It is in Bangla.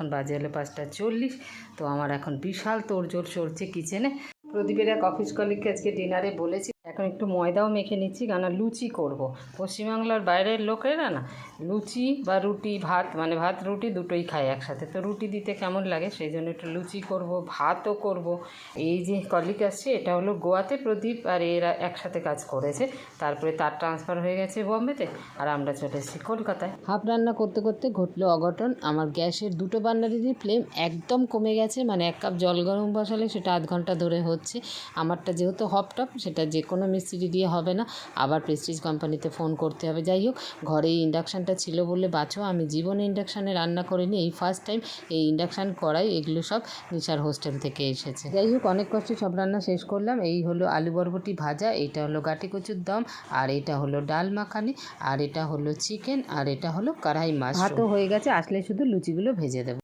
এখন বাজে হলো পাঁচটা চল্লিশ, তো আমার এখন বিশাল তোড়জোড় চলছে কিচেনে প্রদীপের এক অফিস কলিগকে আজকে ডিনারে বলেছি। এখন একটু ময়দাও মেখে নিচ্ছি কেন লুচি করব। পশ্চিমবাংলার বাইরের লোকেরা না, লুচি বা রুটি, ভাত মানে ভাত, রুটি দুটোই খায় একসাথে। তো রুটি দিতে কেমন লাগে? সেই জন্য একটু লুচি করব, ভাতও করব। এই যে কলিক আসছে, এটা হলো গোয়াতে প্রদীপ আর এরা একসাথে কাজ করেছে। তারপরে তার ট্রান্সফার হয়ে গেছে বম্বেতে আর আমরা চলে এসেছি কলকাতায়। হাফ রান্না করতে করতে ঘটলো অঘটন। আমার গ্যাসের দুটো বার্নারেরই ফ্লেম একদম কমে গেছে মানে এক কাপ জল গরম বসালে সেটা আধ ঘণ্টা ধরে হচ্ছে। আমারটা যেহেতু হপটপ সেটা যে কোনো মিস্ত্রি দিয়ে হবে না। আবার প্রেস্টিজ কোম্পানিতে ফোন করতে হবে। যাই হোক ঘরে এই ইন্ডাকশানটা ছিল বলে বাঁচো। আমি জীবনে ইন্ডাকশানে রান্না করিনি। এই ফার্স্ট টাইম এই ইন্ডাকশান করাই। এগুলো সব নিশার হোস্টেল থেকে এসেছে। যাই হোক, অনেক কষ্টে সব রান্না শেষ করলাম। এই হলো আলু বরবটি ভাজা। এইটা হলো গাটি কচুর দম। আর এটা হলো ডাল মাখানি। আর এটা হলো চিকেন আর এটা হলো কড়াই মাছ ভাতও হয়ে গেছে। আসলে শুধু লুচিগুলো ভেজে দেবো।